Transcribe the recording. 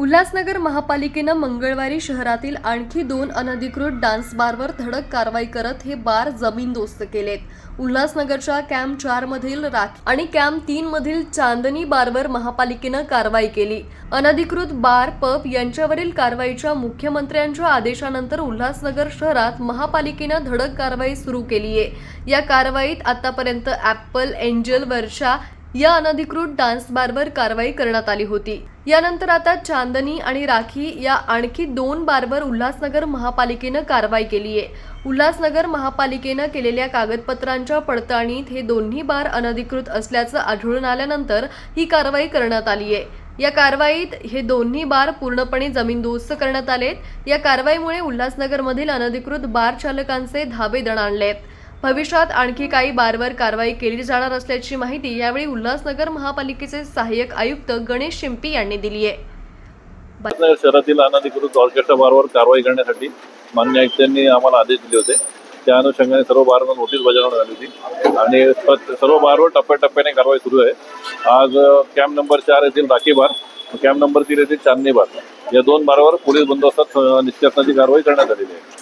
उल्हासनगर महापालिकेनं मंगळवारी शहरातील आणखी दोन अनधिकृत डान्स बारवर धडक कारवाई करत हे बार जमीनदोस्त केलेत. उल्हासनगरच्या कॅम्प चार मधील राख आणि कॅम्प तीन मधील बारवर महापालिकेनं कारवाई केली. अनधिकृत बार पब यांच्यावरील कारवाईच्या मुख्यमंत्र्यांच्या आदेशानंतर उल्हासनगर शहरात महापालिकेनं धडक कारवाई सुरू केली आहे या कारवाईत आतापर्यंत ॲपल एंजल वर्षा या अनधिकृत डान्स बारवर कारवाई करण्यात आली होती. यानंतर आता चांदनी आणि राखी या आणखी दोन बारवर उल्हासनगर महापालिकेनं कारवाई केली आहे. उल्हासनगर महापालिकेनं केलेल्या कागदपत्रांच्या पडताळणीत हे दोन्ही बार अनधिकृत असल्याचं आढळून आल्यानंतर ही कारवाई करण्यात आली आहे. या कारवाईत हे दोन्ही बार पूर्णपणे जमीनदोस्त करण्यात आलेत. या कारवाईमुळे उल्हासनगरमधील अनधिकृत बार चालकांचे धाबे दणाणले आहेत भविष्यात आणखी काही बारवर कारवाई केली जाणार असल्याची माहिती यावेळी उल्हासनगर महापालिकेचे सहाय्यक आयुक्त गणेश शिंपी यांनी दिली आहे. शहरातील अनाधिकृत ऑर्केस्ट्रा बारवर कारवाई करण्यासाठी मान्य आयुक्तांनी आम्हाला आदेश दिले होते. त्या अनुषंगाने सर्व बारवर नोटीस बजावण्यात आली होती. आणि सर्व बारवर टप्प्याटप्प्याने कारवाई सुरू आहे. आज कॅम्प नंबर चार येथील राखी बार कॅम्प नंबर तीन येथील चांदणी बार. या दोन बारावर पोलीस बंदोबस्तात अ, निष्कर्षणाची कारवाई करण्यात आलेली आहे.